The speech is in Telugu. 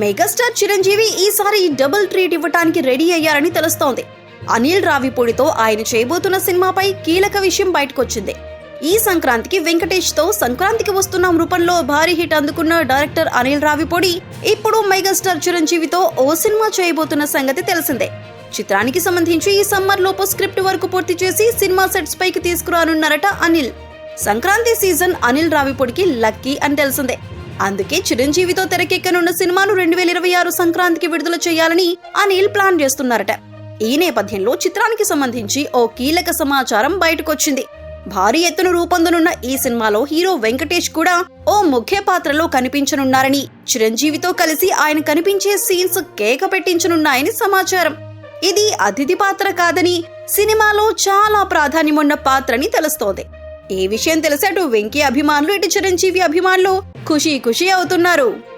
మెగాస్టార్ చిరంజీవి ఈసారి డబుల్ ట్రీట్ ఇవ్వటానికి రెడీ అయ్యారని తెలుస్తోంది. అనిల్ రావిపూడితో ఆయన చేయబోతున్న సినిమాపై కీలక విషయం బయటకొచ్చింది. ఈ సంక్రాంతికి వెంకటేష్తో సంక్రాంతికి వస్తున్న రూపంలో భారీ హిట్ అందుకున్న డైరెక్టర్ అనిల్ రావిపూడి ఇప్పుడు మెగాస్టార్ చిరంజీవితో ఓ సినిమా చేయబోతున్న సంగతి తెలిసిందే. చిత్రానికి సంబంధించి ఈ సమ్మర్ లోపు స్క్రిప్ట్ వరకు పూర్తి చేసి సినిమా సెట్స్ పైకి తీసుకురానున్నారట అనిల్. సంక్రాంతి సీజన్ అనిల్ రావిపూడికి లక్కీ అని తెలిసిందే. అందుకే చిరంజీవితో తెరకెక్కనున్న సినిమాను రెండు వేల ఇరవై ఆరు సంక్రాంతికి విడుదల చేయాలని అనిల్ ప్లాన్ చేస్తున్నారట. ఈ నేపథ్యంలో చిత్రానికి సంబంధించి ఓ కీలక సమాచారం బయటకొచ్చింది. భారీ ఎత్తున రూపొందనున్న ఈ సినిమాలో హీరో వెంకటేష్ కూడా ఓ ముఖ్య పాత్రలో కనిపించనున్నారని చిరంజీవితో కలిసి ఆయన కనిపించే సీన్స్ కేక పెట్టించనున్నాయని సమాచారం. ఇది అతిథి పాత్ర కాదని సినిమాలో చాలా ప్రాధాన్యమున్న పాత్రని తెలుస్తోంది. ఈ విషయం తెలిసి అటు వెంకీ అభిమానులు ఇటు చిరంజీవి అభిమానులు? ఖుషీ ఖుషీ అవుతున్నారు.